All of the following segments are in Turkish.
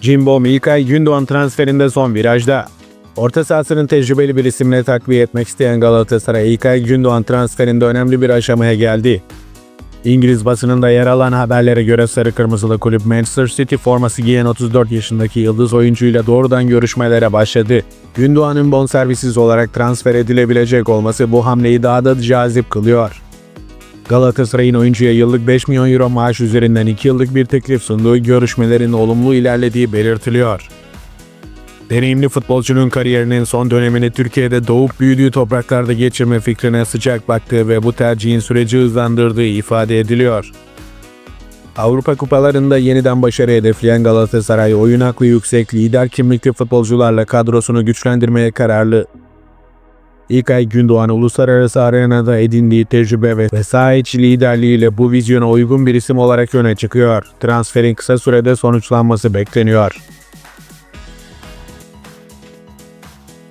Jimbo İlkay Gündoğan transferinde son virajda. Orta sahasının tecrübeli bir isimle takviye etmek isteyen Galatasaray İlkay Gündoğan transferinde önemli bir aşamaya geldi. İngiliz basınında yer alan haberlere göre Sarı Kırmızılı kulüp Manchester City forması giyen 34 yaşındaki yıldız oyuncuyla doğrudan görüşmelere başladı. Gündoğan'ın bonservisiz olarak transfer edilebilecek olması bu hamleyi daha da cazip kılıyor. Galatasaray'ın oyuncuya yıllık 5 milyon euro maaş üzerinden 2 yıllık bir teklif sunduğu görüşmelerin olumlu ilerlediği belirtiliyor. Deneyimli futbolcunun kariyerinin son dönemini Türkiye'de doğup büyüdüğü topraklarda geçirme fikrine sıcak baktığı ve bu tercihin süreci hızlandırdığı ifade ediliyor. Avrupa kupalarında yeniden başarı hedefleyen Galatasaray oyun aklı yüksek lider kimlikli futbolcularla kadrosunu güçlendirmeye kararlı. İlkay Gündoğan uluslararası arenada edindiği tecrübe ve, ve saha liderliğiyle bu vizyona uygun bir isim olarak öne çıkıyor. Transferin kısa sürede sonuçlanması bekleniyor.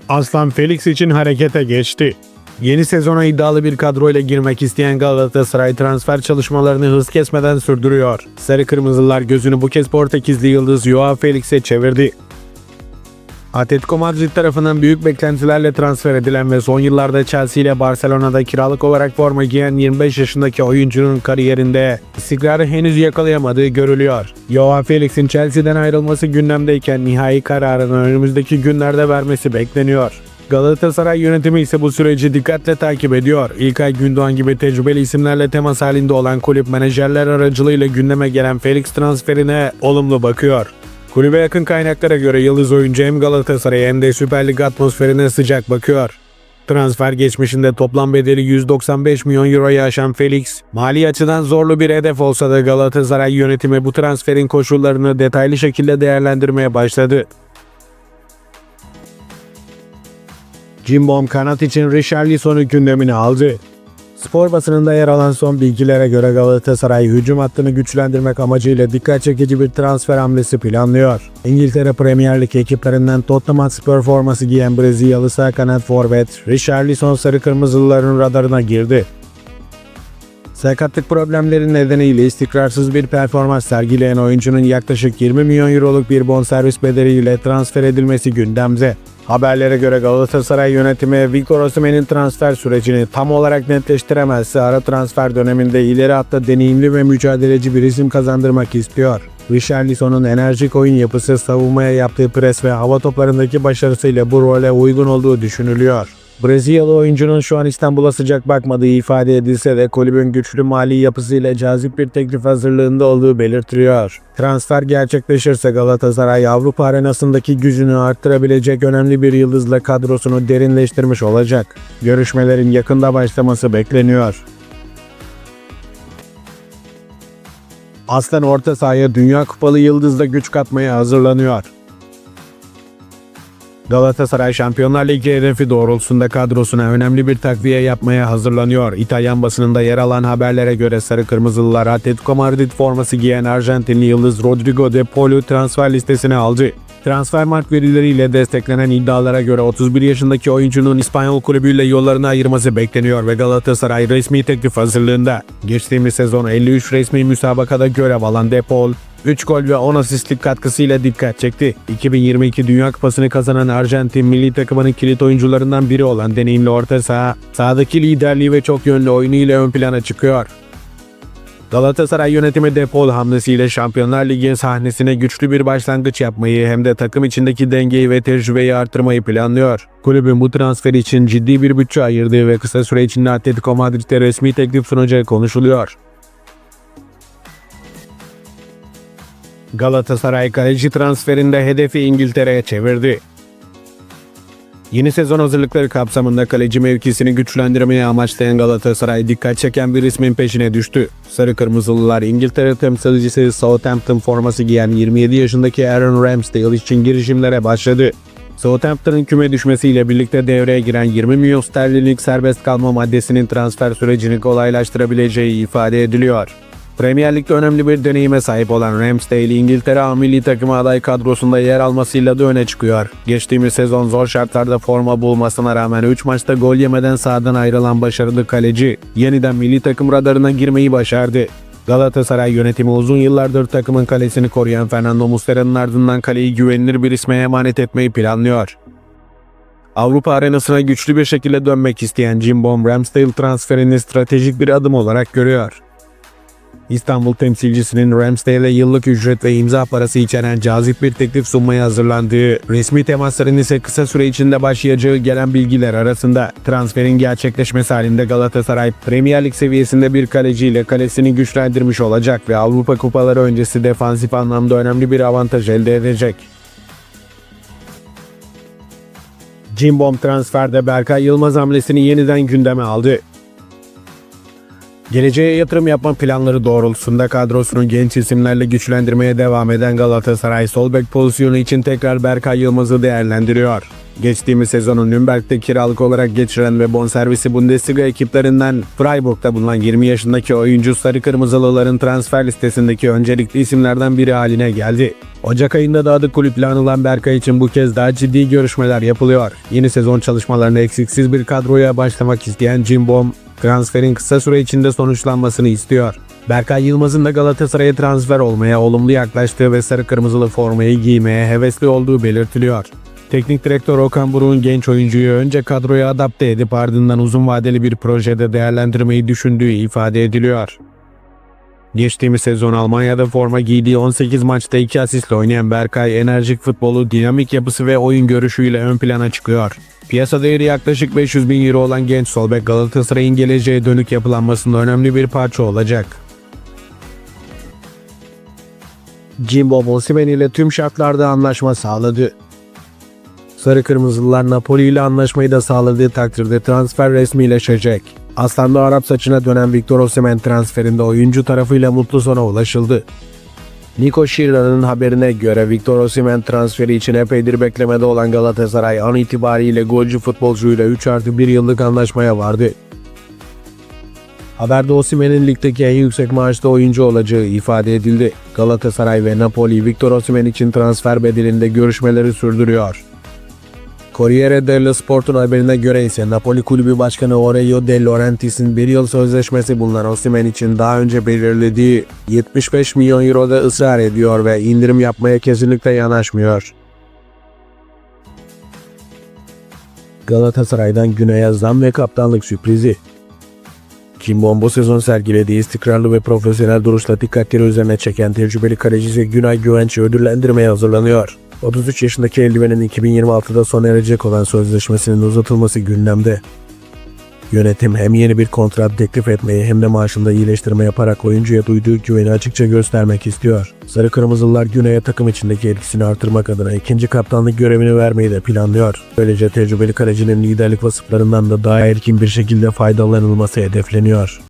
Aslan Felix için harekete geçti. Yeni sezona iddialı bir kadroyla girmek isteyen Galatasaray transfer çalışmalarını hız kesmeden sürdürüyor. Sarı Kırmızılar gözünü bu kez Portekizli yıldız Joao Felix'e çevirdi. Atletico Madrid tarafından büyük beklentilerle transfer edilen ve son yıllarda Chelsea ile Barcelona'da kiralık olarak forma giyen 25 yaşındaki oyuncunun kariyerinde istikrarı henüz yakalayamadığı görülüyor. Joao Felix'in Chelsea'den ayrılması gündemdeyken nihai kararını önümüzdeki günlerde vermesi bekleniyor. Galatasaray yönetimi ise bu süreci dikkatle takip ediyor. İlkay Gündoğan gibi tecrübeli isimlerle temas halinde olan kulüp menajerler aracılığıyla gündeme gelen Felix transferine olumlu bakıyor. Kulübe yakın kaynaklara göre yıldız oyuncu hem Galatasaray'a hem de Süper Lig atmosferine sıcak bakıyor. Transfer geçmişinde toplam bedeli 195 milyon euroya aşan Felix, mali açıdan zorlu bir hedef olsa da Galatasaray yönetimi bu transferin koşullarını detaylı şekilde değerlendirmeye başladı. Cimbom kanat için Richarlison'u gündemine aldı. Spor basınında yer alan son bilgilere göre Galatasaray hücum hattını güçlendirmek amacıyla dikkat çekici bir transfer hamlesi planlıyor. İngiltere Premier Lig ekiplerinden Tottenham Hotspur forması giyen Brezilyalı sağ kanat forvet Richarlison sarı kırmızılıların radarına girdi. Sakatlık problemleri nedeniyle istikrarsız bir performans sergileyen oyuncunun yaklaşık 20 milyon euroluk bir bonservis bedeliyle transfer edilmesi gündemde. Haberlere göre Galatasaray yönetimi Victor Osimhen'in transfer sürecini tam olarak netleştiremezse ara transfer döneminde ileri hatta deneyimli ve mücadeleci bir isim kazandırmak istiyor. Richarlison'un enerjik oyun yapısı, savunmaya yaptığı pres ve hava toplarındaki başarısıyla bu role uygun olduğu düşünülüyor. Brezilyalı oyuncunun şu an İstanbul'a sıcak bakmadığı ifade edilse de kulübün güçlü mali yapısıyla cazip bir teklif hazırlığında olduğu belirtiliyor. Transfer gerçekleşirse Galatasaray Avrupa arenasındaki gücünü arttırabilecek önemli bir yıldızla kadrosunu derinleştirmiş olacak. Görüşmelerin yakında başlaması bekleniyor. Aslan orta sahaya Dünya Kupalı yıldızla güç katmaya hazırlanıyor. Galatasaray Şampiyonlar Ligi hedefi doğrultusunda kadrosuna önemli bir takviye yapmaya hazırlanıyor. İtalyan basınında yer alan haberlere göre Sarı Kırmızılılar Atletico Madrid forması giyen Arjantinli yıldız Rodrigo de Paul'u transfer listesine aldı. Transfermarkt verileriyle desteklenen iddialara göre 31 yaşındaki oyuncunun İspanyol kulübüyle yollarını ayırması bekleniyor ve Galatasaray resmi teklif hazırlığında. Geçtiğimiz sezon 53 resmi müsabakada görev alan De Paul, 3 gol ve 10 asistlik katkısıyla dikkat çekti. 2022 Dünya Kupası'nı kazanan Arjantin milli takımının kilit oyuncularından biri olan deneyimli orta saha, sahadaki liderliği ve çok yönlü oyunuyla ön plana çıkıyor. Galatasaray yönetimi Depol hamlesiyle Şampiyonlar Ligi sahnesine güçlü bir başlangıç yapmayı hem de takım içindeki dengeyi ve tecrübeyi artırmayı planlıyor. Kulübün bu transfer için ciddi bir bütçe ayırdığı ve kısa süre içinde Atletico Madrid'de resmi teklif sunacağı konuşuluyor. Galatasaray kaleci transferinde hedefi İngiltere'ye çevirdi. Yeni sezon hazırlıkları kapsamında kaleci mevkisini güçlendirmeye amaçlayan Galatasaray dikkat çeken bir ismin peşine düştü. Sarı Kırmızılılar İngiltere temsilcisi Southampton forması giyen 27 yaşındaki Aaron Ramsdale için girişimlere başladı. Southampton'ın küme düşmesiyle birlikte devreye giren 20 milyon sterlinlik serbest kalma maddesinin transfer sürecini kolaylaştırabileceği ifade ediliyor. Premier Lig'de önemli bir deneyime sahip olan Ramsdale İngiltere milli takımı aday kadrosunda yer almasıyla da öne çıkıyor. Geçtiğimiz sezon zor şartlarda forma bulmasına rağmen 3 maçta gol yemeden sahadan ayrılan başarılı kaleci yeniden milli takım radarına girmeyi başardı. Galatasaray yönetimi uzun yıllardır takımın kalesini koruyan Fernando Muslera'nın ardından kaleyi güvenilir bir isme emanet etmeyi planlıyor. Avrupa arenasına güçlü bir şekilde dönmek isteyen Jimbom Ramsdale transferini stratejik bir adım olarak görüyor. İstanbul temsilcisinin Ramsdale'e yıllık ücret ve imza parası içeren cazip bir teklif sunmaya hazırlandığı, resmi temasların ise kısa süre içinde başlayacağı gelen bilgiler arasında transferin gerçekleşmesi halinde Galatasaray Premier Lig seviyesinde bir kaleciyle kalesini güçlendirmiş olacak ve Avrupa kupaları öncesi defansif anlamda önemli bir avantaj elde edecek. Cimbom transferde Berkay Yılmaz hamlesini yeniden gündeme aldı. Geleceğe yatırım yapma planları doğrultusunda kadrosunu genç isimlerle güçlendirmeye devam eden Galatasaray sol bek pozisyonu için tekrar Berkay Yılmaz'ı değerlendiriyor. Geçtiğimiz sezonu Nürnberg'de kiralık olarak geçiren ve bonservisi Bundesliga ekiplerinden Freiburg'da bulunan 20 yaşındaki oyuncu Sarı Kırmızılıların transfer listesindeki öncelikli isimlerden biri haline geldi. Ocak ayında da adı kulüple anılan Berkay için bu kez daha ciddi görüşmeler yapılıyor. Yeni sezon çalışmalarına eksiksiz bir kadroya başlamak isteyen Cimbom, transferin kısa süre içinde sonuçlanmasını istiyor. Berkay Yılmaz'ın da Galatasaray'a transfer olmaya olumlu yaklaştığı ve sarı kırmızılı formayı giymeye hevesli olduğu belirtiliyor. Teknik direktör Okan Buruk'un genç oyuncuyu önce kadroya adapte edip ardından uzun vadeli bir projede değerlendirmeyi düşündüğü ifade ediliyor. Geçtiğimiz sezon Almanya'da forma giydiği 18 maçta 2 asistle oynayan Berkay enerjik futbolu, dinamik yapısı ve oyun görüşüyle ön plana çıkıyor. Piyasa değeri yaklaşık 500 bin euro olan genç sol bek Galatasaray'ın geleceğe dönük yapılanmasında önemli bir parça olacak. Jimbo Osimhen ile tüm şartlarda anlaşma sağladı. Sarı Kırmızılılar Napoli ile anlaşmayı da sağladığı takdirde transfer resmileşecek. Aslanlı Arap saçına dönen Victor Osimhen transferinde oyuncu tarafıyla mutlu sona ulaşıldı. Nico Şirra'nın haberine göre Victor Osimhen transferi için epeydir beklemede olan Galatasaray an itibariyle golcü futbolcuyla 3 artı 1 yıllık anlaşmaya vardı. Haberde Osimhen'in ligdeki en yüksek maaşta oyuncu olacağı ifade edildi. Galatasaray ve Napoli Victor Osimhen için transfer bedelinde görüşmeleri sürdürüyor. Corriere dello Sport'un haberine göre ise Napoli Kulübü Başkanı Aurelio De Laurentiis'in bir yıl sözleşmesi bulunan Osimhen için daha önce belirlediği 75 milyon euroda ısrar ediyor ve indirim yapmaya kesinlikle yanaşmıyor. Galatasaray'dan Güney'e zam ve kaptanlık sürprizi. Kimbom bu sezon sergilediği istikrarlı ve profesyonel duruşla dikkatleri üzerine çeken tecrübeli kalecisi Günay Güvenç'i ödüllendirmeye hazırlanıyor. 33 yaşındaki eldivenin 2026'da sona erecek olan sözleşmesinin uzatılması gündemde. Yönetim hem yeni bir kontrat teklif etmeyi hem de maaşında iyileştirme yaparak oyuncuya duyduğu güveni açıkça göstermek istiyor. Sarı Kırmızılılar Güney'e takım içindeki etkisini artırmak adına ikinci kaptanlık görevini vermeyi de planlıyor. Böylece tecrübeli kalecinin liderlik vasıflarından da daha erkin bir şekilde faydalanılması hedefleniyor.